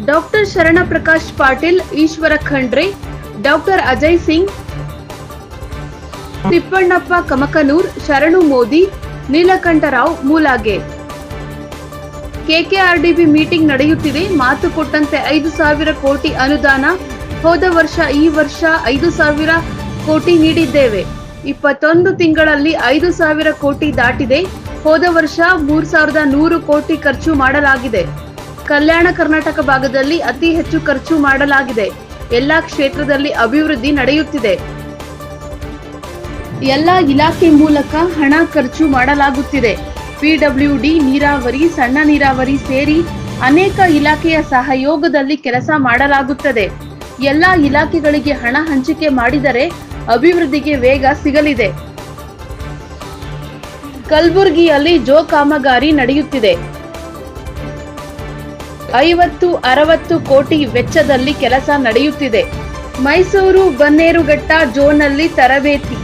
Doctor Sharan Prakash Patil, Eshwar Khandre, doctor Ajay Singh, Tippannappa Kamaknoor, Sharanu Modi Neelakantharao Mulage. KKRDB meeting ನಡೆಯುತ್ತಿದೆ. ಮಾತು ಕೊಟ್ಟಂತೆ ಐದು ಸಾವಿರ ಕೋಟಿ ಅನುದಾನ. ಹೋದ ವರ್ಷ, ಈ ವರ್ಷ ಐದು ಸಾವಿರ ಕೋಟಿ ನೀಡಿದ್ದೇವೆ. ಇಪ್ಪತ್ತೊಂದು ತಿಂಗಳಲ್ಲಿ ಐದು ಸಾವಿರ ಕೋಟಿ ದಾಟಿದೆ. ಹೋದ ವರ್ಷ ಮೂರ್ ಸಾವಿರದ ನೂರು ಕೋಟಿ ಖರ್ಚು ಮಾಡಲಾಗಿದೆ. ಕಲ್ಯಾಣ ಕರ್ನಾಟಕ ಭಾಗದಲ್ಲಿ ಅತಿ ಹೆಚ್ಚು ಖರ್ಚು ಮಾಡಲಾಗಿದೆ. ಎಲ್ಲಾ ಕ್ಷೇತ್ರದಲ್ಲಿ ಅಭಿವೃದ್ಧಿ ನಡೆಯುತ್ತಿದೆ. ಎಲ್ಲ ಇಲಾಖೆ ಮೂಲಕ ಹಣ ಖರ್ಚು ಮಾಡಲಾಗುತ್ತಿದೆ. ಪಿಡಬ್ಲ್ಯೂಡಿ ನೀರಾವರಿ, ಸಣ್ಣ ನೀರಾವರಿ ಸೇರಿ ಅನೇಕ ಇಲಾಖೆಯ ಸಹಯೋಗದಲ್ಲಿ ಕೆಲಸ ಮಾಡಲಾಗುತ್ತದೆ. ಎಲ್ಲ ಇಲಾಖೆಗಳಿಗೆ ಹಣ ಹಂಚಿಕೆ ಮಾಡಿದರೆ ಅಭಿವೃದ್ಧಿಗೆ ವೇಗ ಸಿಗಲಿದೆ. ಕಲಬುರಗಿಯಲ್ಲಿ ಜೋ ಕಾಮಗಾರಿ ನಡೆಯುತ್ತಿದೆ. ಐವತ್ತು, ಅರವತ್ತು ಕೋಟಿ ವೆಚ್ಚದಲ್ಲಿ ಕೆಲಸ ನಡೆಯುತ್ತಿದೆ. ಮೈಸೂರು ಬನ್ನೇರುಘಟ್ಟ ಜೋನ್ನಲ್ಲಿ ತರಬೇತಿ.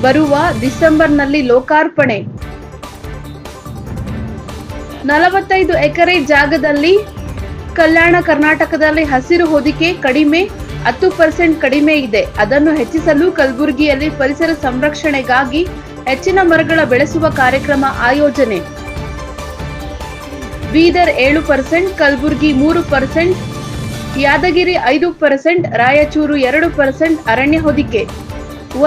ಬರುವ ಡಿಸೆಂಬರ್ನಲ್ಲಿ ಲೋಕಾರ್ಪಣೆ. ನಲವತ್ತೈದು ಎಕರೆ ಜಾಗದಲ್ಲಿ ಕಲ್ಯಾಣ ಕರ್ನಾಟಕದಲ್ಲಿ ಹಸಿರು ಹೊದಿಕೆ ಕಡಿಮೆ, ಹತ್ತು ಪರ್ಸೆಂಟ್ ಕಡಿಮೆ ಇದೆ. ಅದನ್ನು ಹೆಚ್ಚಿಸಲು ಕಲಬುರಗಿಯಲ್ಲಿ ಪರಿಸರ ಸಂರಕ್ಷಣೆಗಾಗಿ ಹೆಚ್ಚಿನ ಮರಗಳ ಬೆಳೆಸುವ ಕಾರ್ಯಕ್ರಮ ಆಯೋಜನೆ. ಬೀದರ್ ಏಳು ಪರ್ಸೆಂಟ್, ಕಲಬುರಗಿ ಮೂರು ಪರ್ಸೆಂಟ್, ಯಾದಗಿರಿ ಐದು ಪರ್ಸೆಂಟ್, ರಾಯಚೂರು ಎರಡು ಪರ್ಸೆಂಟ್, ಅರಣ್ಯ ಹೊದಿಕೆ.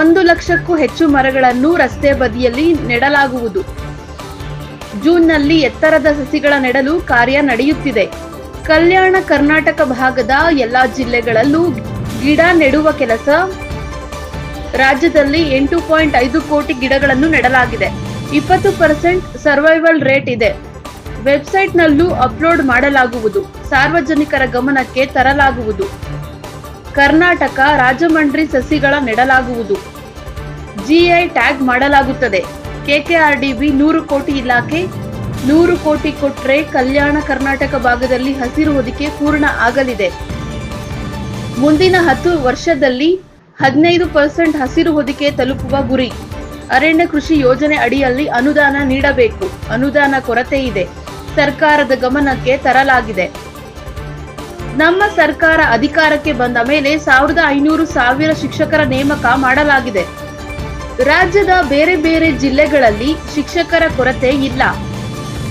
ಒಂದು ಲಕ್ಷಕ್ಕೂ ಹೆಚ್ಚು ಮರಗಳನ್ನು ರಸ್ತೆ ಬದಿಯಲ್ಲಿ ನೆಡಲಾಗುವುದು. ಜೂನ್ನಲ್ಲಿ ಎತ್ತರದ ಸಸಿಗಳ ನೆಡಲು ಕಾರ್ಯ ನಡೆಯುತ್ತಿದೆ. ಕಲ್ಯಾಣ ಕರ್ನಾಟಕ ಭಾಗದ ಎಲ್ಲಾ ಜಿಲ್ಲೆಗಳಲ್ಲೂ ಗಿಡ ನೆಡುವ ಕೆಲಸ ರಾಜ್ಯದಲ್ಲಿ ಎಂಟು ಪಾಯಿಂಟ್ ಐದು ಕೋಟಿ ಗಿಡಗಳನ್ನು ನೆಡಲಾಗಿದೆ. ಇಪ್ಪತ್ತು ಪರ್ಸೆಂಟ್ ಸರ್ವೈವಲ್ ರೇಟ್ ಇದೆ. ವೆಬ್ಸೈಟ್ನಲ್ಲೂ ಅಪ್ಲೋಡ್ ಮಾಡಲಾಗುವುದು. ಸಾರ್ವಜನಿಕರ ಗಮನಕ್ಕೆ ತರಲಾಗುವುದು. ಕರ್ನಾಟಕ ರಾಜಮಂಡ್ರಿ ಸಸಿಗಳ ನೆಡಲಾಗುವುದು. ಜಿಐ ಟ್ಯಾಗ್ ಮಾಡಲಾಗುತ್ತದೆ. ಕೆಕೆಆರ್ಡಿಬಿ ನೂರು ಕೋಟಿ ಇಲಾಖೆ, ನೂರು ಕೋಟಿ ಕೊಟ್ರೆ ಕಲ್ಯಾಣ ಕರ್ನಾಟಕ ಭಾಗದಲ್ಲಿ ಹಸಿರು ಹೊದಿಕೆ ಪೂರ್ಣ ಆಗಲಿದೆ. ಮುಂದಿನ ಹತ್ತು ವರ್ಷದಲ್ಲಿ ಹದಿನೈದು ಪರ್ಸೆಂಟ್ ಹಸಿರು ಹೊದಿಕೆ ತಲುಪುವ ಗುರಿ. ಅರಣ್ಯ ಕೃಷಿ ಯೋಜನೆ ಅಡಿಯಲ್ಲಿ ಅನುದಾನ ನೀಡಬೇಕು. ಅನುದಾನ ಕೊರತೆ ಇದೆ. ಸರ್ಕಾರದ ಗಮನಕ್ಕೆ ತರಲಾಗಿದೆ. ನಮ್ಮ ಸರ್ಕಾರ ಅಧಿಕಾರಕ್ಕೆ ಬಂದ ಮೇಲೆ ಸಾವಿರದ ಐನೂರು ಸಾವಿರ ಶಿಕ್ಷಕರ ನೇಮಕ ಮಾಡಲಾಗಿದೆ. ರಾಜ್ಯದ ಬೇರೆ ಬೇರೆ ಜಿಲ್ಲೆಗಳಲ್ಲಿ ಶಿಕ್ಷಕರ ಕೊರತೆ ಇಲ್ಲ.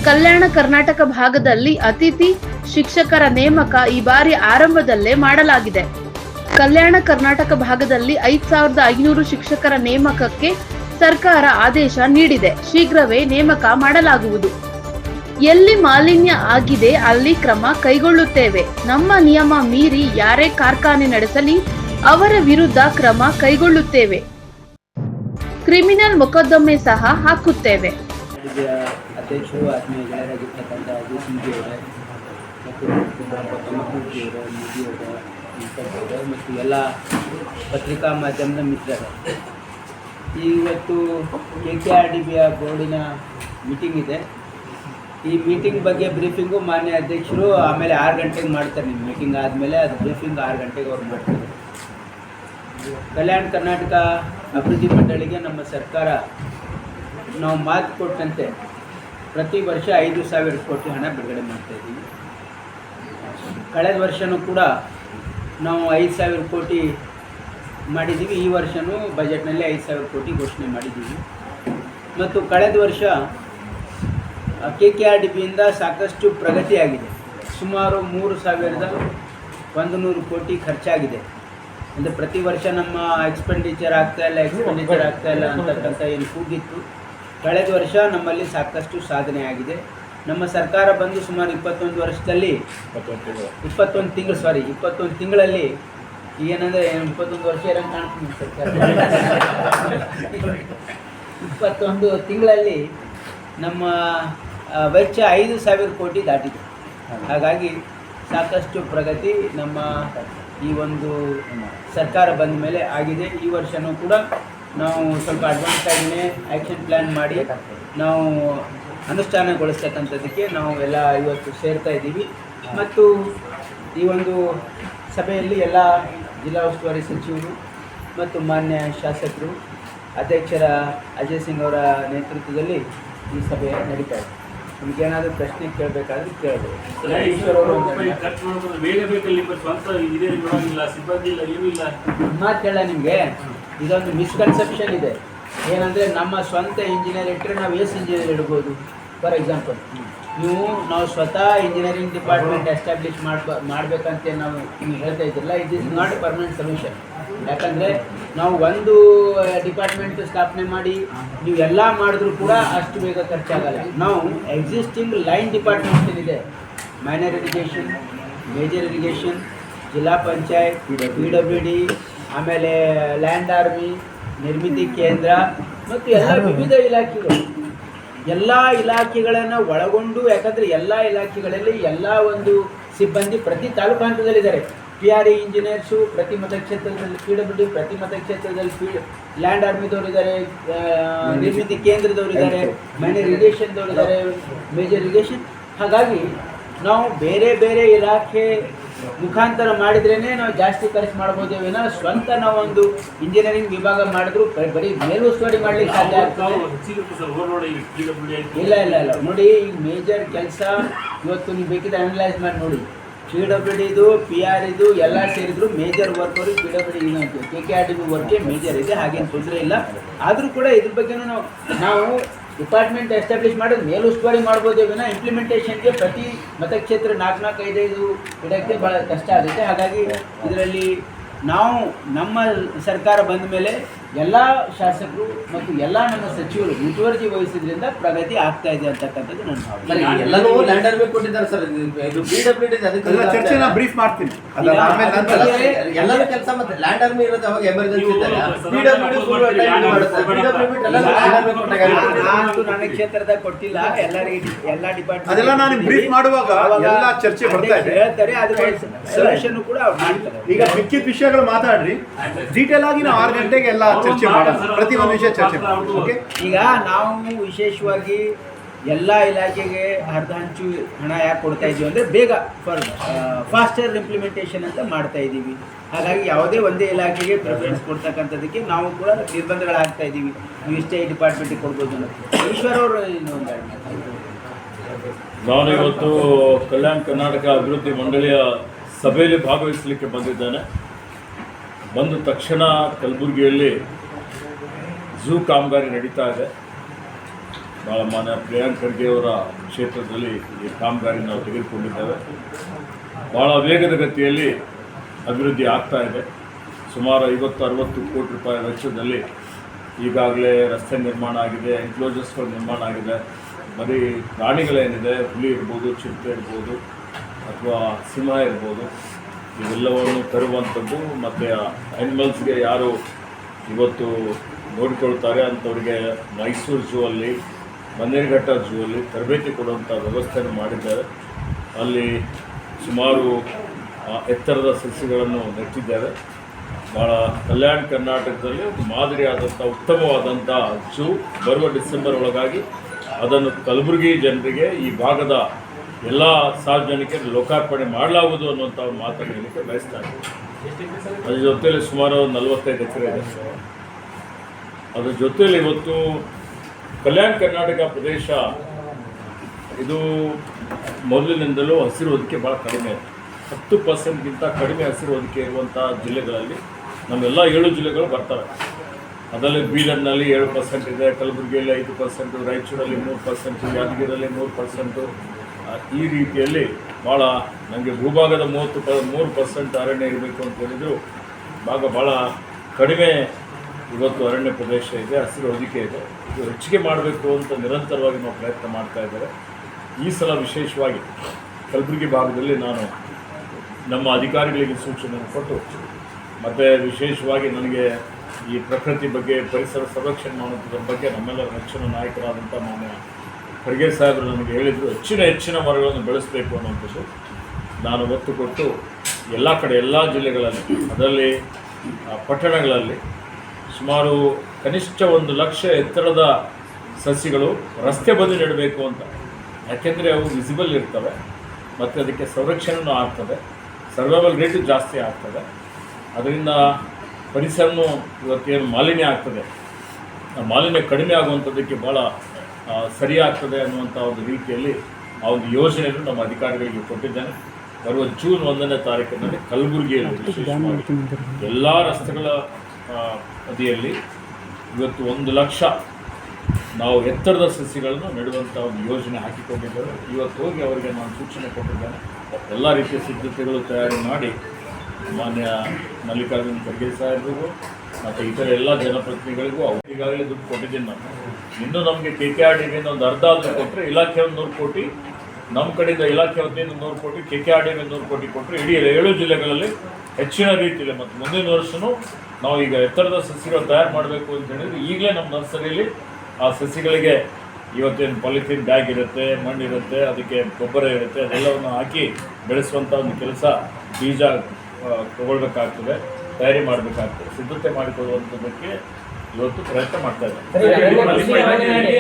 ಕಲ್ಯಾಣ ಕರ್ನಾಟಕ ಭಾಗದಲ್ಲಿ ಅತಿಥಿ ಶಿಕ್ಷಕರ ನೇಮಕ ಈ ಬಾರಿ ಆರಂಭದಲ್ಲೇ ಮಾಡಲಾಗಿದೆ. ಕಲ್ಯಾಣ ಕರ್ನಾಟಕ ಭಾಗದಲ್ಲಿ ಐದ್ ಸಾವಿರದ ಐನೂರು ಶಿಕ್ಷಕರ ನೇಮಕಕ್ಕೆ ಸರ್ಕಾರ ಆದೇಶ ನೀಡಿದೆ. ಶೀಘ್ರವೇ ನೇಮಕ ಮಾಡಲಾಗುವುದು. ಎಲ್ಲಿ ಮಾಲಿನ್ಯ ಆಗಿದೆ ಅಲ್ಲಿ ಕ್ರಮ ಕೈಗೊಳ್ಳುತ್ತೇವೆ. ನಮ್ಮ ನಿಯಮ ಮೀರಿ ಯಾರೇ ಕಾರ್ಖಾನೆ ನಡೆಸಲಿ, ಅವರ ವಿರುದ್ಧ ಕ್ರಮ ಕೈಗೊಳ್ಳುತ್ತೇವೆ. ಕ್ರಿಮಿನಲ್ ಮೊಕದ್ದಮೆ ಸಹ ಹಾಕುತ್ತೇವೆ. ಅಧ್ಯಕ್ಷರು, ಆತ್ಮೀಯ ಮತ್ತು ಮತ್ತು ಎಲ್ಲ ಪತ್ರಿಕಾ ಮಾಧ್ಯಮದ ಮಿತ್ರರು. ಇವತ್ತು ಕೆ ಕೆ ಆರ್ ಡಿ ಬಿಯ ಬೋರ್ಡಿನ ಮೀಟಿಂಗ್ ಇದೆ. ಈ ಮೀಟಿಂಗ್ ಬಗ್ಗೆ ಬ್ರೀಫಿಂಗು ಮಾನ್ಯ ಅಧ್ಯಕ್ಷರು ಆಮೇಲೆ ಆರು ಗಂಟೆಗೆ ಮಾಡ್ತಾರೆ ನಿಮ್ಮ ಮೀಟಿಂಗ್ ಆದಮೇಲೆ ಅದು ಬ್ರೀಫಿಂಗ್ ಆರು ಗಂಟೆಗೆ ಅವ್ರು ಮಾಡ್ತಾರೆ. ಕಲ್ಯಾಣ ಕರ್ನಾಟಕ ಅಭಿವೃದ್ಧಿ ಮಂಡಳಿಗೆ ನಮ್ಮ ಸರ್ಕಾರ ನಾವು ಮಾತು ಕೊಟ್ಟಂತೆ ಪ್ರತಿ ವರ್ಷ ಐದು ಸಾವಿರ ಕೋಟಿ ಹಣ ಬಿಡುಗಡೆ ಮಾಡ್ತಾಯಿದ್ದೀವಿ ಕಳೆದ ವರ್ಷವೂ ಕೂಡ ನಾವು ಐದು ಸಾವಿರ ಕೋಟಿ ಮಾಡಿದ್ದೀವಿ. ಈ ವರ್ಷವೂ ಬಜೆಟ್ನಲ್ಲಿ ಐದು ಸಾವಿರ ಕೋಟಿ ಘೋಷಣೆ ಮಾಡಿದ್ದೀವಿ. ಮತ್ತು ಕಳೆದ ವರ್ಷ ಕೆ ಕೆ ಆರ್ ಡಿ ಪಿಯಿಂದ ಸಾಕಷ್ಟು ಪ್ರಗತಿಯಾಗಿದೆ. ಸುಮಾರು ಮೂರು ಸಾವಿರದ ಒಂದು ನೂರು ಕೋಟಿ ಖರ್ಚಾಗಿದೆ. ಅಂದರೆ ಪ್ರತಿ ವರ್ಷ ನಮ್ಮ ಎಕ್ಸ್ಪೆಂಡಿಚರ್ ಆಗ್ತಾ ಇಲ್ಲ ಎಕ್ಸ್ಪೆಂಡಿಚರ್ ಆಗ್ತಾ ಇಲ್ಲ ಅಂತಕ್ಕಂಥ ಏನು ಕೂಗಿತ್ತು. ಕಳೆದ ವರ್ಷ ನಮ್ಮಲ್ಲಿ ಸಾಕಷ್ಟು ಸಾಧನೆ ಆಗಿದೆ. ನಮ್ಮ ಸರ್ಕಾರ ಬಂದು ಸುಮಾರು ಇಪ್ಪತ್ತೊಂದು ವರ್ಷದಲ್ಲಿ ಇಪ್ಪತ್ತೊಂದು ತಿಂಗಳು ಸಾರಿ ಇಪ್ಪತ್ತೊಂದು ತಿಂಗಳಲ್ಲಿ ಏನಂದರೆ ಇಪ್ಪತ್ತೊಂದು ವರ್ಷ ಏನೋ ಕಾಣ್ತೀನಿ ಸರ್ಕಾರ. ಇಪ್ಪತ್ತೊಂದು ತಿಂಗಳಲ್ಲಿ ನಮ್ಮ ವೆಚ್ಚ ಐದು ಸಾವಿರ ಕೋಟಿ ದಾಟಿದೆ. ಹಾಗಾಗಿ ಸಾಕಷ್ಟು ಪ್ರಗತಿ ನಮ್ಮ ಈ ಒಂದು ಸರ್ಕಾರ ಬಂದ ಮೇಲೆ ಆಗಿದೆ. ಈ ವರ್ಷವೂ ಕೂಡ ನಾವು ಸ್ವಲ್ಪ ಅಡ್ವಾನ್ಸ್ ಆಗಿನೇ ಆ್ಯಕ್ಷನ್ ಪ್ಲ್ಯಾನ್ ಮಾಡಿ ನಾವು ಅನುಷ್ಠಾನಗೊಳಿಸ್ತಕ್ಕಂಥದ್ದಕ್ಕೆ ನಾವು ಎಲ್ಲ ಇವತ್ತು ಸೇರ್ತಾ ಇದ್ದೀವಿ. ಮತ್ತು ಈ ಒಂದು ಸಭೆಯಲ್ಲಿ ಎಲ್ಲ ಜಿಲ್ಲಾ ಉಸ್ತುವಾರಿ ಸಚಿವರು ಮತ್ತು ಮಾನ್ಯ ಶಾಸಕರು, ಅಧ್ಯಕ್ಷರ ಅಜಯ್ ಸಿಂಗ್ ಅವರ ನೇತೃತ್ವದಲ್ಲಿ ಈ ಸಭೆ ನಡೀತಾ ಇದೆ. ನಿಮ್ಗೇನಾದರೂ ಪ್ರಶ್ನೆ ಕೇಳಬೇಕಾದ್ರೆ ಕೇಳಬೇಕು ಬೇಗ ಬೇಕಲ್ಲಿ ಸ್ವಂತ ಇದೇ ಸಿಬ್ಬಂದಿ ಇಲ್ಲ ಏನೂ ಇಲ್ಲ. ಮಾತು ಹೇಳ ನಿಮಗೆ. ಇದೊಂದು ಮಿಸ್ಕನ್ಸೆಪ್ಷನ್ ಇದೆ. ಏನಂದರೆ ನಮ್ಮ ಸ್ವಂತ ಇಂಜಿನಿಯರ್ ಇಟ್ಟರೆ ನಾವು ಎಸ್ ಇಂಜಿನಿಯರ್ ಇಡ್ಬೋದು. ಫಾರ್ ಎಕ್ಸಾಂಪಲ್ ನೀವು ನಾವು ಸ್ವತಃ ಇಂಜಿನಿಯರಿಂಗ್ ಡಿಪಾರ್ಟ್ಮೆಂಟ್ ಎಸ್ಟಾಬ್ಲಿಷ್ ಮಾಡ್ಬ ಮಾಡಬೇಕಂತ ನಾವು ನೀವು ಹೇಳ್ತಾ ಇದ್ದಿಲ್ಲ it is not permanent solution ಯಾಕಂದರೆ ನಾವು ಒಂದು ಡಿಪಾರ್ಟ್ಮೆಂಟ್ ಸ್ಥಾಪನೆ ಮಾಡಿ ನೀವು ಎಲ್ಲ ಮಾಡಿದ್ರೂ ಕೂಡ ಅಷ್ಟು ಬೇಗ ಖರ್ಚಾಗಲ್ಲ. ನಾವು ಎಕ್ಸಿಸ್ಟಿಂಗ್ ಲೈನ್ ಡಿಪಾರ್ಟ್ಮೆಂಟ್ ಏನಿದೆ minor education major irrigation Zilla Panchayat P W D ಆಮೇಲೆ ಲ್ಯಾಂಡ್ ಆರ್ಮಿ ನಿರ್ಮಿತಿ ಕೇಂದ್ರ ಮತ್ತು ಎಲ್ಲ ವಿವಿಧ ಇಲಾಖೆಗಳು. ಎಲ್ಲ ಇಲಾಖೆಗಳನ್ನು ಒಳಗೊಂಡು ಯಾಕಂದರೆ ಎಲ್ಲ ಇಲಾಖೆಗಳಲ್ಲಿ ಎಲ್ಲ ಒಂದು ಸಿಬ್ಬಂದಿ ಪ್ರತಿ ತಾಲೂಕು ಹಂತದಲ್ಲಿದ್ದಾರೆ. ಪಿ ಆರ್ ಇ ಇಂಜಿನಿಯರ್ಸು ಪ್ರತಿ ಮತಕ್ಷೇತ್ರದಲ್ಲಿ ಪಿ ಡಬ್ಲ್ಯೂ ಡಿ ಪ್ರತಿ ಮತಕ್ಷೇತ್ರದಲ್ಲಿ ಪಿ ಲ್ಯಾಂಡ್ ಆರ್ಮಿದವರು ಇದ್ದಾರೆ ನಿರ್ಮಿತಿ ಕೇಂದ್ರದವರು ಇದ್ದಾರೆ ಮೈನರ್ ಇರಿಗೇಷನ್ದವರು ಇದ್ದಾರೆ ಮೇಜರ್ ಇರಿಗೇಷನ್ ಹಾಗಾಗಿ ನಾವು ಬೇರೆ ಬೇರೆ ಇಲಾಖೆ ಮುಖಾಂತರ ಮಾಡಿದ್ರೇ ನಾವು ಜಾಸ್ತಿ ಖರ್ಚು ಮಾಡ್ಬೋದು ಏನೋ ಸ್ವಂತ ನಾವೊಂದು ಇಂಜಿನಿಯರಿಂಗ್ ವಿಭಾಗ ಮಾಡಿದ್ರು ಬರೀ ಮೇಲುಸ್ತುವಾರಿ ಮಾಡ್ಲಿಕ್ಕೆ ಸಾಧ್ಯ ಆಗ್ತದೆ. ಇಲ್ಲ ಇಲ್ಲ ಇಲ್ಲ. ನೋಡಿ ಈಗ ಮೇಜರ್ ಕೆಲಸ ಇವತ್ತು ನೀವು ಬೇಕಿದ್ರೆ ಅನಲೈಸ್ ಮಾಡಿ ನೋಡಿ. ಪಿ ಡಬ್ಲ್ಯೂ ಡಿದು, ಪಿ ಆರ್ ಇದು ಎಲ್ಲ ಸೇರಿದ್ರು ಮೇಜರ್ ವರ್ಕ್ ಅವರು P W D K K R D ವರ್ಕೇ major ಇದೆ, ಹಾಗೇನು ತೊಂದರೆ ಇಲ್ಲ. ಆದರೂ ಕೂಡ ಇದ್ರ ಬಗ್ಗೆನೂ ನಾವು ನಾವು ಡಿಪಾರ್ಟ್ಮೆಂಟ್ ಎಸ್ಟಾಬ್ಲಿಷ್ ಮಾಡೋದು ಮೇಲುಸ್ತುವಾರಿ ಮಾಡ್ಬೋದೇ ವಿನ ಇಂಪ್ಲಿಮೆಂಟೇಷನ್ಗೆ ಪ್ರತಿ ಮತಕ್ಷೇತ್ರ ನಾಲ್ಕು ನಾಲ್ಕು ಐದೈದು ಇಡೋಕ್ಕೆ ಭಾಳ ಕಷ್ಟ ಆಗುತ್ತೆ. ಹಾಗಾಗಿ ಇದರಲ್ಲಿ ನಾವು ನಮ್ಮ ಸರ್ಕಾರ ಬಂದ ಮೇಲೆ ಎಲ್ಲ ಶಾಸಕರು ಮತ್ತು ಎಲ್ಲ ನಮ್ಮ ಸಚಿವರು ಮುತುವರ್ಜಿ ವಹಿಸಿದ್ರಿಂದ ಪ್ರಗತಿ ಆಗ್ತಾ ಇದೆ ಅಂತಕ್ಕಂಥದ್ದು ನನ್ನ ಎಲ್ಲರೂ ಭಾವನೆ ಎಲ್ಲನೂ ಲ್ಯಾಂಡ್ ಆರ್ಮಿ ಕೊಟ್ಟಿದ್ದಾರೆ ಸರ್. ಇದು- ಬಿ ಪಿ ಡಬ್ಲ್ಯೂ ಡಿ ಅದಕ್ಕೆ ಚರ್ಚೆ ಚರ್ಚೆನ ಬ್ರೀಫ್ ಮಾಡ್ತೀನಿ. ಅದರ ಆಮೇಲೆ ನಂತರ ಎಲ್ಲರೂ ಕೆಲಸ ಮತ್ತೆ ಲ್ಯಾಂಡ್ ಆರ್ಮಿ ಇರೋದು ಅವಾಗ ಎಮರ್ಜೆನ್ಸಿ ನೀವು ಇದ್ದಾಗ P W D full time ಮಾಡುತ್ತೆ ಪಿ ಡಬ್ಲ್ಯೂ ಡಿ ಎಲ್ಲ ಲ್ಯಾಂಡ್ ಆರ್ಮಿ ಕೊಟ್ಟಾಗ ನಾನಂತೂ ನನ್ನ ಕ್ಷೇತ್ರದಾಗ ಕೊಟ್ಟಿಲ್ಲ. ಎಲ್ಲರಿಗೆ ಎಲ್ಲ ಡಿಪಾರ್ಟ್ಮೆಂಟ್ ಅದೆಲ್ಲ ನಾನು ಬ್ರೀಫ್ ಮಾಡುವಾಗ ಎಲ್ಲ ಚರ್ಚೆ ಬರ್ತಾ ಇದೆ. ಹೇಳ್ತಾರೆ ಅದಕ್ಕೆ ಸೊಲ್ಯೂಷನ್ ಕೂಡ ಅವ್ರು ಮಾಡ್ತಾರೆ. ಈಗ ಮಿಕ್ಕಿದ ವಿಷಯಗಳು ಮಾತಾಡ್ರಿ. ಡೀಟೇಲ್ ಆಗಿ ನಾವು ಆರು ಗಂಟೆಗೆ ಎಲ್ಲ ಚರ್ಚೆ ಮಾಡೋಣ. ಪ್ರತಿ ಒಂದು ವಿಷಯ ಚರ್ಚೆ ಮಾಡೋಣ. ಓಕೆ? ಈಗ ನಾವು ವಿಶೇಷವಾಗಿ ಎಲ್ಲ ಇಲಾಖೆಗೆ ಅರ್ಧ ಹಂಚು ಹಣ ಯಾಕೆ ಕೊಡ್ತಾ ಇದೀವಿ ಅಂದರೆ ಬೇಗ ಫಾರ್ ಫಾಸ್ಟರ್ ಇಂಪ್ಲಿಮೆಂಟೇಷನ್ ಅಂತ ಮಾಡ್ತಾ ಇದ್ದೀವಿ ಹಾಗಾಗಿ ಯಾವುದೇ ಒಂದೇ ಇಲಾಖೆಗೆ ಪ್ರಿಫರೆನ್ಸ್ ಕೊಡ್ತಕ್ಕಂಥದ್ದಕ್ಕೆ ನಾವು ಕೂಡ ನಿರ್ಬಂಧಗಳಾಗ್ತಾ ಇದ್ದೀವಿ ನೀವು ಇಷ್ಟೇ ಡಿಪಾರ್ಟ್ಮೆಂಟಿಗೆ ಕೊಡ್ಬೋದು ಅಂತ ಈಶ್ವರ್ ಅವರು ಇನ್ನೊಂದು ನಾನು ಇವತ್ತು ಕಲ್ಯಾಣ ಕರ್ನಾಟಕ ಅಭಿವೃದ್ಧಿ ಮಂಡಳಿಯ ಸಭೆಯಲ್ಲಿ ಭಾಗವಹಿಸಲಿಕ್ಕೆ ಬಂದಿದ್ದೇನೆ. ಬಂದ ತಕ್ಷಣ ಕಲಬುರಗಿಯಲ್ಲಿ ಝೂ ಕಾಮಗಾರಿ ನಡೀತಾ ಇದೆ. ಭಾಳ ಮಾನ್ಯ ಪ್ರಿಯಾಂಕ್ ಖರ್ಗೆಯವರ ಕ್ಷೇತ್ರದಲ್ಲಿ ಈ ಕಾಮಗಾರಿ ನಾವು ತೆಗೆದುಕೊಂಡಿದ್ದೇವೆ. ಭಾಳ ವೇಗದ ಗತಿಯಲ್ಲಿ ಅಭಿವೃದ್ಧಿ ಆಗ್ತಾ ಇದೆ. ಸುಮಾರು ಐವತ್ತು, ಅರವತ್ತು ಕೋಟಿ ರೂಪಾಯಿ ವೆಚ್ಚದಲ್ಲಿ ಈಗಾಗಲೇ ರಸ್ತೆ ನಿರ್ಮಾಣ ಆಗಿದೆ ಎನ್ಕ್ಲೋಜರ್ಸ್ಗಳು ನಿರ್ಮಾಣ ಆಗಿದೆ. ಬರೀ ಪ್ರಾಣಿಗಳೇನಿದೆ, ಹುಲಿ ಇರ್ಬೋದು ಚಿರತೆ ಇರ್ಬೋದು, ಅಥವಾ ಸಿಂಹ ಇರ್ಬೋದು. ಇವೆಲ್ಲವನ್ನು ತರುವಂಥದ್ದು ಮತ್ತು ಆ್ಯನಿಮಲ್ಸ್ಗೆ ಯಾರು ಇವತ್ತು ನೋಡಿಕೊಳ್ತಾರೆ ಅಂಥವ್ರಿಗೆ ಮೈಸೂರು ಝೂ ಅಲ್ಲಿ ಬನ್ನೇರುಘಟ್ಟ ಝೂ ಅಲ್ಲಿ ತರಬೇತಿ ಕೊಡುವಂಥ ವ್ಯವಸ್ಥೆಯನ್ನು ಮಾಡಿದ್ದಾರೆ. ಅಲ್ಲಿ ಸುಮಾರು ಎತ್ತರದ ಸಸ್ಯಗಳನ್ನು ನೆಟ್ಟಿದ್ದಾರೆ. ಭಾಳ ಕಲ್ಯಾಣ ಕರ್ನಾಟಕದಲ್ಲಿ ಒಂದು ಮಾದರಿಯಾದಂಥ ಉತ್ತಮವಾದಂಥ ಝೂ ಬರುವ ಡಿಸೆಂಬರ್ ಒಳಗಾಗಿ ಅದನ್ನು ಕಲಬುರಗಿ ಜನರಿಗೆ ಈ ಭಾಗದ ಎಲ್ಲ ಸಾರ್ವಜನಿಕರು ಲೋಕಾರ್ಪಣೆ ಮಾಡಲಾಗುವುದು ಅನ್ನುವಂಥ ಮಾತನ್ನು ಹೇಳಲಿಕ್ಕೆ ಬಯಸ್ತಾ ಅದ್ರ ಜೊತೆಯಲ್ಲಿ ಸುಮಾರು ನಲವತ್ತೈದು ಎಕರೆ ಇದೆ. ಅದ್ರ ಜೊತೆಯಲ್ಲಿ ಇವತ್ತು ಕಲ್ಯಾಣ ಕರ್ನಾಟಕ ಪ್ರದೇಶ ಇದು ಮೊದಲಿನಿಂದಲೂ ಹಸಿರು ಹೊದಿಕೆ ಭಾಳ ಕಡಿಮೆ ಇದೆ. ಹತ್ತು ಪರ್ಸೆಂಟ್ಗಿಂತ ಕಡಿಮೆ ಹಸಿರು ಹೊದಿಕೆ ಇರುವಂಥ ಜಿಲ್ಲೆಗಳಲ್ಲಿ ನಮ್ಮೆಲ್ಲ ಏಳು ಜಿಲ್ಲೆಗಳು ಬರ್ತವೆ ಅದರಲ್ಲಿ ಬೀದರ್ನಲ್ಲಿ ಏಳು ಪರ್ಸೆಂಟ್ ಇದೆ, ಕಲಬುರಗಿಯಲ್ಲಿ ಐದು ಪರ್ಸೆಂಟು, ರಾಯಚೂರಲ್ಲಿ ಮೂರು ಪರ್ಸೆಂಟು, ಯಾದಗಿರಿಯಲ್ಲಿ ಮೂರು ಪರ್ಸೆಂಟು ಈ ರೀತಿಯಲ್ಲಿ ಭಾಳ ನನಗೆ ಭೂಭಾಗದ ಮೂವತ್ತು ಪ, ಮೂರು ಪರ್ಸೆಂಟ್ ಅರಣ್ಯ ಇರಬೇಕು ಅಂತ ಹೇಳಿದ್ರು. ಭಾಗ ಭಾಳ ಕಡಿಮೆ ಇವತ್ತು ಅರಣ್ಯ ಪ್ರದೇಶ ಇದೆ, ಹಸಿರು ಹೊದಿಕೆ ಇದೆ. ಇದು ಹೆಚ್ಚಿಗೆ ಮಾಡಬೇಕು ಅಂತ ನಿರಂತರವಾಗಿ ನಾವು ಪ್ರಯತ್ನ ಮಾಡ್ತಾ ಇದ್ದಾರೆ. ಈ ಸಲ ವಿಶೇಷವಾಗಿ ಕಲಬುರಗಿ ಭಾಗದಲ್ಲಿ ನಾನು ನಮ್ಮ ಅಧಿಕಾರಿಗಳಿಗೆ ಸೂಚನೆಯನ್ನು ಕೊಟ್ಟು, ಮತ್ತು ವಿಶೇಷವಾಗಿ ನನಗೆ ಈ ಪ್ರಕೃತಿ ಬಗ್ಗೆ, ಪರಿಸರ ಸಂರಕ್ಷಣೆ ಮಾಡೋದ್ರ ಬಗ್ಗೆ ನಮ್ಮೆಲ್ಲರ ರಕ್ಷಣಾ ನಾಯಕರಾದಂಥ ಮಾನ್ಯ ಖರ್ಗೆ ಸಾಹೇಬರು ನನಗೆ ಹೇಳಿದರು, ಹೆಚ್ಚಿನ ಹೆಚ್ಚಿನ ಮರಗಳನ್ನು ಬೆಳೆಸಬೇಕು ಅನ್ನುವಂಥದ್ದು ನಾನು ಒತ್ತು ಕೊಟ್ಟು ಎಲ್ಲ ಕಡೆ, ಎಲ್ಲ ಜಿಲ್ಲೆಗಳಲ್ಲಿ, ಅದರಲ್ಲಿ ಪಟ್ಟಣಗಳಲ್ಲಿ ಸುಮಾರು ಕನಿಷ್ಠ ಒಂದು ಲಕ್ಷ ಎತ್ತರದ ಸಸಿಗಳು ರಸ್ತೆ ಬದಿ ನೆಡಬೇಕು ಅಂತ. ಯಾಕೆಂದರೆ ಅವು ವಿಸಿಬಲ್ ಇರ್ತವೆ, ಮತ್ತು ಅದಕ್ಕೆ ಸಂರಕ್ಷಣೆಯೂ ಆಗ್ತದೆ ಸರ್ವೈವಲ್ ರೇಟು ಜಾಸ್ತಿ ಆಗ್ತದೆ. ಅದರಿಂದ ಪರಿಸರನೂ ಇವತ್ತೇನು ಮಾಲಿನ್ಯ ಆಗ್ತದೆ. ಮಾಲಿನ್ಯ ಕಡಿಮೆ ಆಗುವಂಥದ್ದಕ್ಕೆ ಭಾಳ ಸರಿಯಾಗ್ತದೆ ಅನ್ನುವಂಥ ಒಂದು ರೀತಿಯಲ್ಲಿ ಆ ಒಂದು ಯೋಜನೆಯನ್ನು ನಮ್ಮ ಅಧಿಕಾರಿಗಳಿಗೆ ಕೊಟ್ಟಿದ್ದೇನೆ. ಬರುವ ಜೂನ್ ಒಂದನೇ ತಾರೀಕಿನಲ್ಲಿ ಕಲಬುರಗಿಯಲ್ಲಿ ವಿಶೇಷವಾಗಿ ಎಲ್ಲ ರಸ್ತೆಗಳ ಅದಿಯಲ್ಲಿ ಬದಿಯಲ್ಲಿ ಇವತ್ತು ಒಂದು ಲಕ್ಷ ನಾವು ಎತ್ತರದ ಸಸಿಗಳನ್ನು ನೆಡುವಂಥ ಒಂದು ಯೋಜನೆ ಹಾಕಿಕೊಂಡಿದ್ದೇವೆ. ಇವತ್ತು ಹೋಗಿ ಅವರಿಗೆ ನಾನು ಸೂಚನೆ ಕೊಟ್ಟಿದ್ದೇನೆ. ಎಲ್ಲ ರೀತಿಯ ಸಿದ್ಧತೆಗಳು ತಯಾರಿ ಮಾಡಿ ಮಾನ್ಯ ಮಲ್ಲಿಕಾರ್ಜುನ ಖರ್ಗೆ ಸಾಹೇಬ್ರಿಗೂ ಮತ್ತು ಇತರ ಎಲ್ಲ ಜನಪ್ರತಿನಿಧಿಗಳಿಗೂ ಅವ್ರು ಈಗಾಗಲೇ ದುಡ್ಡು ಕೊಟ್ಟಿದ್ದೀನಿ ನಾನು. ಇನ್ನೂ ನಮಗೆ ಕೆ ಕೆ ಆರ್ ಡಿಗೆ ಒಂದು ಅರ್ಧ ಆದರೂ ಕೊಟ್ಟರೆ ಇಲಾಖೆ ಒಂದು ನೂರು ಕೋಟಿ ನಮ್ಮ ಕಡೆಯಿಂದ ಇಲಾಖೆ ವತಿಯಿಂದ ನೂರು ಕೋಟಿ ಕೆ ಕೆ ಆರ್ ಡಿಗೆ ನೂರು ಕೋಟಿ ಕೊಟ್ಟರೆ ಇಡೀ ಏಳು ಜಿಲ್ಲೆಗಳಲ್ಲಿ ಹೆಚ್ಚಿನ ರೀತಿಯಲ್ಲಿ ಮತ್ತು ಮುಂದಿನ ವರ್ಷವೂ ನಾವು ಈಗ ಎತ್ತರದ ಸಸಿಗಳು ತಯಾರು ಮಾಡಬೇಕು ಅಂತ ಹೇಳಿದ್ರೆ ಈಗಲೇ ನಮ್ಮ ನರ್ಸರಿಯಲ್ಲಿ ಆ ಸಸಿಗಳಿಗೆ ಇವತ್ತೇನು ಪಾಲಿಥೀನ್ ಬ್ಯಾಗ್ ಇರುತ್ತೆ ಮಣ್ಣಿರುತ್ತೆ ಅದಕ್ಕೆ ಗೊಬ್ಬರ ಇರುತ್ತೆ, ಅದೆಲ್ಲವನ್ನು ಹಾಕಿ ಬೆಳೆಸುವಂಥ ಒಂದು ಕೆಲಸ ಬೀಜ ತಗೊಳ್ಬೇಕಾಗ್ತದೆ. ತಯಾರಿ ಮಾಡಬೇಕಾಗ್ತದೆ. ಸಿದ್ಧತೆ ಮಾಡಿಕೊಳ್ಳುವಂಥದ್ದಕ್ಕೆ ಇವತ್ತು ಪ್ರಯತ್ನ ಮಾಡ್ತಾ ಇದ್ದಾರೆ.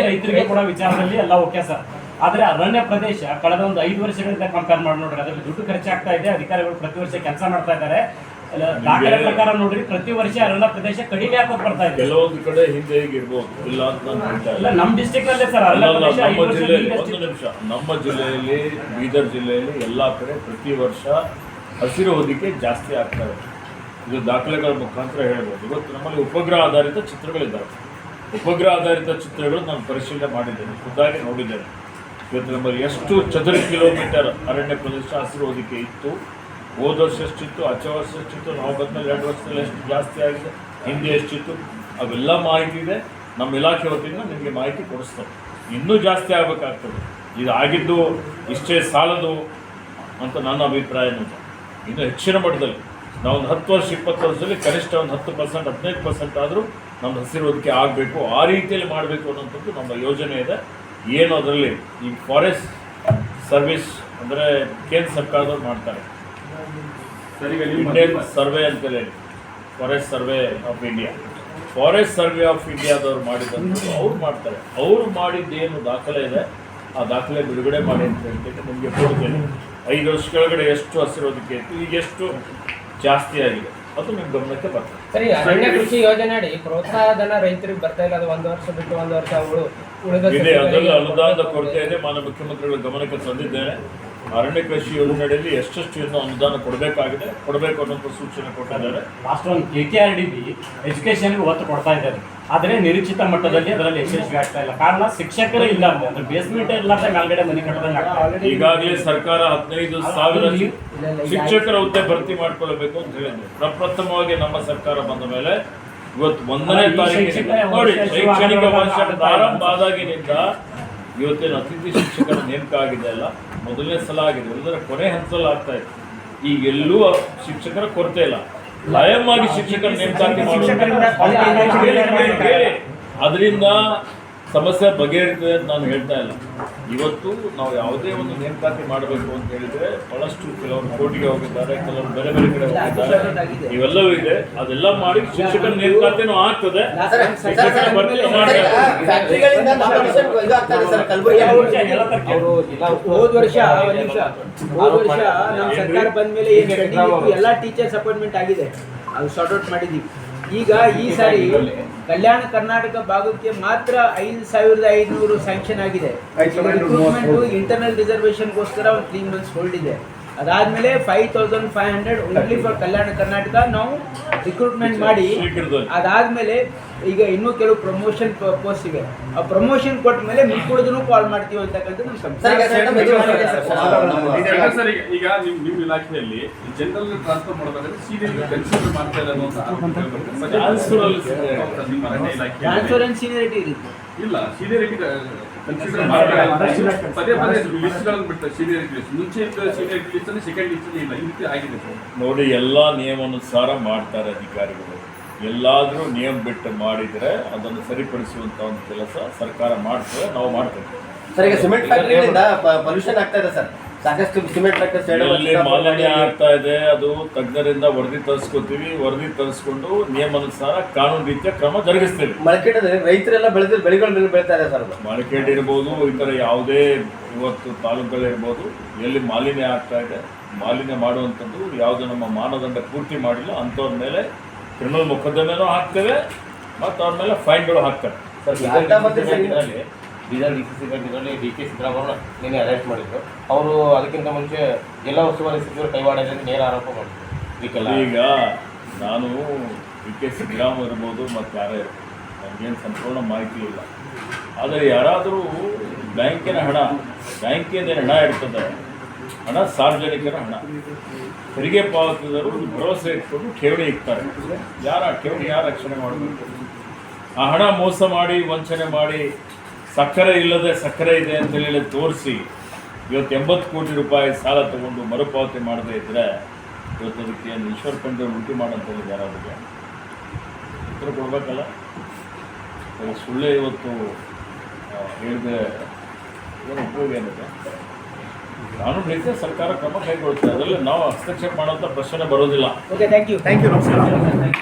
ರೈತರಿಗೆ ಕೂಡ ವಿಚಾರದಲ್ಲಿ ಎಲ್ಲ ಓಕೆ ಸರ್. ಆದ್ರೆ ಅರಣ್ಯ ಪ್ರದೇಶ ಕಳೆದ ಒಂದು ಐದು ವರ್ಷಗಳಿಂದ ಕಂಪೇರ್ ಮಾಡಿ ನೋಡ್ರಿ ಅದಕ್ಕೆ ದುಡ್ಡು ಖರ್ಚಾಗ್ತಾ ಇದೆ ಅಧಿಕಾರಿಗಳು ಪ್ರತಿ ವರ್ಷ ಕೆಲಸ ಮಾಡ್ತಾ ಇದ್ದಾರೆ. ದಾಖಲೆ ಪ್ರಕಾರ ನೋಡ್ರಿ ಪ್ರತಿ ವರ್ಷ ಅರಣ್ಯ ಪ್ರದೇಶ ಕಡಿಮೆ ಆಗ್ತಾ ಬರ್ತಾ ಇದೆ. ಕೆಲವೊಂದು ಕಡೆ ಹಿಂದೆ ಇರ್ಬೋದು ಇಲ್ಲ ಅಂತ ನಾನು ನಮ್ಮ ಡಿಸ್ಟಿಕ್ ನಲ್ಲೇ ಸರ್ ಅರಣ್ಯ ಪ್ರದೇಶ ನಮ್ಮ ಜಿಲ್ಲೆಯಲ್ಲಿ ಒಂದು ನಿಮಿಷ. ನಮ್ಮ ಜಿಲ್ಲೆಯಲ್ಲಿ ಬೀದರ್ ಜಿಲ್ಲೆಯಲ್ಲಿ ಎಲ್ಲಾ ಕಡೆ ಪ್ರತಿ ವರ್ಷ ಹಸಿರು ಹೊದಿಕೆ ಜಾಸ್ತಿ ಆಗ್ತಾ ಇದು. ದಾಖಲೆಗಳ ಮುಖಾಂತರ ಹೇಳ್ಬೋದು. ಇವತ್ತು ನಮ್ಮಲ್ಲಿ ಉಪಗ್ರಹ ಆಧಾರಿತ ಚಿತ್ರಗಳಿದ್ದಾವೆ. ಉಪಗ್ರಹ ಆಧಾರಿತ ಚಿತ್ರಗಳು ನಾನು ಪರಿಶೀಲನೆ ಮಾಡಿದ್ದೇನೆ, ಖುದ್ದಾಗಿ ನೋಡಿದ್ದೇನೆ. ಇವತ್ತು ನಮ್ಮಲ್ಲಿ ಎಷ್ಟು ಚದುರ ಕಿಲೋಮೀಟರ್ ಅರಣ್ಯ ಪ್ರದೇಶ ಹಸಿರು ಇತ್ತು, ಹೋದ ವರ್ಷ ಎಷ್ಟಿತ್ತು ಹಚ್ಚ ವರ್ಷ ಎಷ್ಟಿತ್ತು, ನಾವು ಬಂದ್ಮೇಲೆ ಎರಡು ವರ್ಷದಲ್ಲಿ ಎಷ್ಟು ಜಾಸ್ತಿ ಆಗಿದೆ, ಹಿಂದೆ ಎಷ್ಟಿತ್ತು, ಅವೆಲ್ಲ ಮಾಹಿತಿ ಇದೆ. ನಮ್ಮ ಇಲಾಖೆ ವತಿಯಿಂದ ನಿಮಗೆ ಮಾಹಿತಿ ಕೊಡಿಸ್ತಾರೆ ಇನ್ನೂ ಜಾಸ್ತಿ ಆಗಬೇಕಾಗ್ತದೆ. ಇದು ಆಗಿದ್ದು ಇಷ್ಟೇ ಸಾಲದು ಅಂತ ನನ್ನ ಅಭಿಪ್ರಾಯ ನಿಜ ಇನ್ನು ಹೆಚ್ಚಿನ ಮಟ್ಟದಲ್ಲಿ ನಾವು ಒಂದು ಹತ್ತು ವರ್ಷ ಇಪ್ಪತ್ತು ವರ್ಷದಲ್ಲಿ ಕನಿಷ್ಠ ಒಂದು ಹತ್ತು ಪರ್ಸೆಂಟ್ ಹದಿನೈದು ಪರ್ಸೆಂಟ್ ಆದರೂ ನಮ್ಮ ಹಸಿರು ಹೊದಿಕೆ ಆಗಬೇಕು. ಆ ರೀತಿಯಲ್ಲಿ ಮಾಡಬೇಕು ಅನ್ನೋಂಥದ್ದು ನಮ್ಮ ಯೋಜನೆ ಇದೆ. ಏನು ಅದರಲ್ಲಿ ಈ ಫಾರೆಸ್ಟ್ ಸರ್ವಿಸ್ ಅಂದರೆ ಕೇಂದ್ರ ಸರ್ಕಾರದವ್ರು ಮಾಡ್ತಾರೆ. ಇಂಡಿಯನ್ ಸರ್ವೆ ಅಂತ ಹೇಳಿ forest survey of India forest survey of ಇಂಡಿಯಾದವ್ರು ಮಾಡಿದಂಥದ್ದು ಅವ್ರು ಮಾಡ್ತಾರೆ. ಅವರು ಮಾಡಿದ್ದೇನು ದಾಖಲೆ ಇದೆ. ಆ ದಾಖಲೆ ಬಿಡುಗಡೆ ಮಾಡಿ ಅಂತ ಹೇಳ್ತೀನಿ. ನಿಮಗೆ ಕೊಡ್ತೇನೆ. ಐದು ವರ್ಷ ಕೆಳಗಡೆ ಎಷ್ಟು ಹಸಿರೋದಕ್ಕೆ ಇತ್ತು? ಈಗ ಎಷ್ಟು ಜಾಸ್ತಿ ಆಗಿದೆ. ಅದು ನಿಮ್ಮ ಗಮನಕ್ಕೆ ಬರ್ತದೆ. ಸರಿ ಅರಣ್ಯ ಕೃಷಿ ಯೋಜನೆ ಅಡಿ ಪ್ರೋತ್ಸಾಹ ಧನ ರೈತರಿಗೆ ಬರ್ತಾ ಇಲ್ಲ ಅದು ಒಂದು ವರ್ಷ ಬಿಟ್ಟು ಒಂದು ವರ್ಷ ಅವಳು ಉಳಿದ ಇದೆ ಅದರಲ್ಲಿ ಅನುದಾನದ ಕೊರತೆ ಇದೆ ಮಾನ್ಯ ಮುಖ್ಯಮಂತ್ರಿಗಳ ಗಮನಕ್ಕೆ ತಂದಿದ್ದೇನೆ. ಅರಣ್ಯ ಕೃಷಿ ಯೋಜನೆಯಲ್ಲಿ ಎಷ್ಟೆಷ್ಟು ಇನ್ನು ಅನುದಾನ ಕೊಡಬೇಕಾಗಿದೆ ಕೊಡಬೇಕು ಅನ್ನೋಂಥ ಸೂಚನೆ ಕೊಟ್ಟಿದ್ದಾರೆ. ಲಾಸ್ಟ್ ಒಂದು K K R D B ಎಜುಕೇಶನ್ಗೆ ಒತ್ತು ಕೊಡ್ತಾ ಇದ್ದಾರೆ. ಆದರೆ ನಿರೀಕ್ಷಿತ ಮಟ್ಟದಲ್ಲಿ ಅದರಲ್ಲಿ ಯಶಸ್ವಿ ಆಗ್ತಾ ಇಲ್ಲ. ಕಾರಣ ಶಿಕ್ಷಕರೇ ಇಲ್ಲ. ಅಂದ್ರೆ ಬೇಸ್ಮೆಂಟ್ ಇಲ್ಲಾರ್ದೆ ಮೇಲ್ಗಡೆ ಮನೆ ಕಟ್ಟದಂಗೆ. ಈಗಾಗಲೇ ಸರ್ಕಾರ ಹದಿನೈದು ಸಾವಿರ ಶಿಕ್ಷಕರ ಹುದ್ದೆ ಭರ್ತಿ ಮಾಡ್ಕೊಳ್ಬೇಕು ಅಂತ ಹೇಳಿದ್ರು. ಪ್ರಪ್ರಥಮವಾಗಿ ನಮ್ಮ ಸರ್ಕಾರ ಬಂದ ಮೇಲೆ ಇವತ್ತು ಒಂದನೇ ಶೈಕ್ಷಣಿಕ ನೋಡಿ ಶೈಕ್ಷಣಿಕ ವರ್ಷ ಪ್ರಾರಂಭ ಆದಾಗಿನಿಂದ ಇವತ್ತೇನು ಅತಿಥಿ ಶಿಕ್ಷಕರ ನೇಮಕ ಆಗಿದೆ ಅಲ್ಲ ಮೊದಲನೇ ಸಲ ಆಗಿದೆ. ಎಲ್ಲರ ಕೊನೆ ಹಂತದಲ್ಲಿ ಆಗ್ತಾ ಇದೆ. ಈಗ ಎಲ್ಲೂ ಶಿಕ್ಷಕರ ಕೊರತೆ ಇಲ್ಲ. ಕಾಯಂ ಆಗಿ ಶಿಕ್ಷಕರ ನೇಮಕಾತಿ ಶಿಕ್ಷಕರಿಂದ ಮಾಡಿ ಅದರಿಂದ ಸಮಸ್ಯೆ ಬಗೆಹರಿತದೆ ಅಂತ ನಾನು ಹೇಳ್ತಾ ಇಲ್ಲ. ಇವತ್ತು ನಾವು ಯಾವುದೇ ಒಂದು ನೇಮಕಾತಿ ಮಾಡಬೇಕು ಅಂತ ಹೇಳಿದ್ರೆ ಬಹಳಷ್ಟು ಕೆಲವರು ಕೋರ್ಟಿಗೆ ಹೋಗಿದ್ದಾರೆ ಕೆಲವರು ಬೇರೆ ಬೇರೆ ಕಡೆ ಹೋಗಿದ್ದಾರೆ. ಇವೆಲ್ಲವೂ ಇದೆ. ಅದೆಲ್ಲ ಮಾಡಿ ಶಿಕ್ಷಕರ ನೇಮಕಾತಿನೂ ಆಗ್ತದೆ. ಹೋದ ವರ್ಷ ಹೋದ ವರ್ಷ ನಮ್ಮ ಸರ್ಕಾರ ಬಂದ ಮೇಲೆ ಎಲ್ಲ ಟೀಚರ್ಸ್ ಅಪಾಯಿಂಟ್ಮೆಂಟ್ ಆಗಿದೆ. ಅದು ಶಾರ್ಟ್ ಔಟ್ ಮಾಡಿದೀವಿ ಈಗ ಈ ಸಾರಿ ಕಲ್ಯಾಣ ಕರ್ನಾಟಕ ಭಾಗಕ್ಕೆ ಮಾತ್ರ ಐದು ಸಾವಿರದ ಐದುನೂರು ಸ್ಯಾಂಕ್ಷನ್ ಆಗಿದೆ. ಇಂಟರ್ನಲ್ ರಿಸರ್ವೇಶನ್ಗೋಸ್ಕರ ಒಂದು ತ್ರೀ ಮಂತ್ಸ್ ಹೋಲ್ಡ್ ಇದೆ. ಅದಾದ್ಮೇಲೆ five thousand five hundred only for Kalyana Karnataka ನಾವು ರಿಕ್ರೂಟ್ಮೆಂಟ್ ಮಾಡಿ. ಅದಾದಮೇಲೆ ಈಗ ಇನ್ನೂ ಕೆಲವು ಪ್ರಮೋಷನ್ ಪೋಸ್ಟ್ ಇವೆ. ಆ ಪ್ರಮೋಷನ್ ಕೊಟ್ಟ ಮೇಲೆ ಮಿಕ್ಕುಳಿದ್ರು ಕಾಲ್ ಮಾಡ್ತೀವಿ ಅಂತಕ್ಕಂಥ ನಮ್ಮ ಸಂಸ್ಥೆ ಈಗ ಇಲಾಖೆಯಲ್ಲಿ ಜನರಲ್ ಟ್ರಾನ್ಸ್ಫರ್ ಮಾಡಬೇಕಾದ್ರೆ ಸೀನಿಯರ್ ಕನ್ಸಿಡರ್ ಮಾಡ್ತಾ ಇಲ್ಲ ಅನ್ನೋ Transfer ಅಲ್ಲಿ senior. ನಿಮ್ಮ ಅರಣ್ಯ ಇಲಾಖೆ ಟ್ರಾನ್ಸ್ಫರ್ ಅಂಡ್ ಸೀನಿಯರಿಟಿ ಇಲ್ಲ ಸೀನಿಯರಿಟಿ ಕನ್ಸಿಡರ್ ಮಾಡ್ತಾ ಇಲ್ಲ ಪದೇ ಪದೇ ಲಿಸ್ಟ್ಗಳನ್ನು ಬಿಡ್ತಾರೆ ಸೀನಿಯರಿಟಿ ಲಿಸ್ಟ್ ಮುಂಚೆ ಸೀನಿಯರ್ ಲಿಸ್ಟ್ ಅಲ್ಲಿ ಸೆಕೆಂಡ್ ಲಿಸ್ಟ್ ಅಲ್ಲಿ ಇಲ್ಲ. ಈ ರೀತಿ ಆಗಿದೆ ಸರ್. ನೋಡಿ ಎಲ್ಲಾ ನಿಯಮಾನುಸಾರ ಮಾಡ್ತಾರೆ ಅಧಿಕಾರಿಗಳು. ಎಲ್ಲಾದರೂ ನಿಯಮ ಬಿಟ್ಟು ಮಾಡಿದರೆ ಅದನ್ನು ಸರಿಪಡಿಸುವಂತ ಒಂದು ಕೆಲಸ ಸರ್ಕಾರ ಮಾಡ್ತದೆ ನಾವು ಮಾಡ್ತೇವೆ. ಸರ್ ಈಗ ಸಿಮೆಂಟ್ ಫ್ಯಾಕ್ಟ್ರಿಯಿಂದ ಪೊಲ್ಯೂಷನ್ ಆಗ್ತಾ ಇದೆ ಸರ್. ಸಾಕಷ್ಟು ಸಿಮೆಂಟ್ ಮಾಲಿನ್ಯ ಆಗ್ತಾ ಇದೆ ಅದು ತಜ್ಞರಿಂದ ವರದಿ ತರಿಸ್ಕೊತೀವಿ ವರದಿ ತರಿಸ್ಕೊಂಡು ನಿಯಮಾನುಸಾರ ಕಾನೂನು ರೀತಿಯ ಕ್ರಮ ಜರುಗಿಸ್ತೇವೆ. ಮಳಕೆಟದಲ್ಲಿ ರೈತರೆಲ್ಲ ಬೆಳೆಗಳ ಮೇಲೆ ಬೆಳೀತಾ ಇದೆ ಸರ್? ಮಾರ್ಕೆಟ್ ಇರ್ಬೋದು ಇತರ ಯಾವುದೇ ಇವತ್ತು ತಾಲೂಕುಗಳಿರ್ಬೋದು ಎಲ್ಲಿ ಮಾಲಿನ್ಯ ಆಗ್ತಾ ಇದೆ ಮಾಲಿನ್ಯ ಮಾಡುವಂಥದ್ದು ಯಾವುದು ನಮ್ಮ ಮಾನದಂಡ ಪೂರ್ತಿ ಮಾಡಿಲ್ಲ ಅಂಥವ್ರ ಮೇಲೆ ಕ್ರಿಮಿನಲ್ ಮೊಕದ್ದಮೆನೂ ಹಾಕ್ತೇವೆ ಮತ್ತು ಅವ್ರ ಮೇಲೆ ಫೈನ್ಗಳು ಹಾಕ್ತಾರೆ sir, Bidar D C C ಇದರಲ್ಲಿ ಡಿ ಕೆ ಸಿದ್ದರಾಮಯ್ಯ ನಿನ್ನೆ ಅರೆಸ್ಟ್ ಮಾಡಿದ್ರು. ಅವರು ಅದಕ್ಕಿಂತ ಮುಂಚೆ ಎಲ್ಲ ಉಸ್ತುವಾರಿ ಸಚಿವರು ಕೈವಾಡದಲ್ಲಿ ನೇರ ಆರೋಪ ಮಾಡಿದ್ರು. ಈಗ ನಾನು ಡಿ ಕೆ ಸಿದ್ದರಾಮಯ್ಯ ಇರ್ಬೋದು ಮತ್ತು ಯಾರೇ ಇರ್ಬೋದು, ನನಗೇನು ಸಂಪೂರ್ಣ ಮಾಹಿತಿ ಇಲ್ಲ. ಆದರೆ ಯಾರಾದರೂ ಬ್ಯಾಂಕಿನ ಹಣ ಬ್ಯಾಂಕಿನ ಹಣ ಇರ್ತದೆ ಹಣ ಸಾರ್ವಜನಿಕರ ಹಣ. ತೆರಿಗೆ ಪಾವತಿದಾರರು ಭರವಸೆ ಇಟ್ಕೊಂಡು ಠೇವಣಿ ಇಡ್ತಾರೆ ಯಾರ ಠೇವಣಿ ಯಾರು ರಕ್ಷಣೆ ಮಾಡಬೇಕು? ಆ ಹಣ ಮೋಸ ಮಾಡಿ, ವಂಚನೆ ಮಾಡಿ ಸಕ್ಕರೆ ಇಲ್ಲದೆ ಸಕ್ಕರೆ ಇದೆ ಅಂತ ಹೇಳಿ ತೋರಿಸಿ ಇವತ್ತು ಎಂಬತ್ತು ಕೋಟಿ ರೂಪಾಯಿ ಸಾಲ ತಗೊಂಡು ಮರುಪಾವತಿ ಮಾಡದೇ ಇದ್ದರೆ ಇವತ್ತು ಅದಕ್ಕೆ ಏನು ಈಶ್ವರ್ ಖಂಡ್ರೆ ಉಂಟು ಮಾಡಂತ ಹೇಳಿದ್ದಾರೆ ಅವರಿಗೆ ಉತ್ತರ ಕೊಡಬೇಕಲ್ಲ? ಅದು ಸುಳ್ಳೆ ಇವತ್ತು ಹೇಳಿದೆ ಏನು ಉಪಯೋಗ ಏನಿದೆ ಕಾನೂನು ರೀತಿಯ ಸರ್ಕಾರ ಕ್ರಮ ಕೈಗೊಳ್ಳುತ್ತೆ. ಅದರಲ್ಲಿ ನಾವು ಹಸ್ತಕ್ಷೇಪ ಮಾಡೋಂಥ ಪ್ರಶ್ನೆ ಬರೋದಿಲ್ಲ. Okay thank you thank you ನಮಸ್ಕಾರ.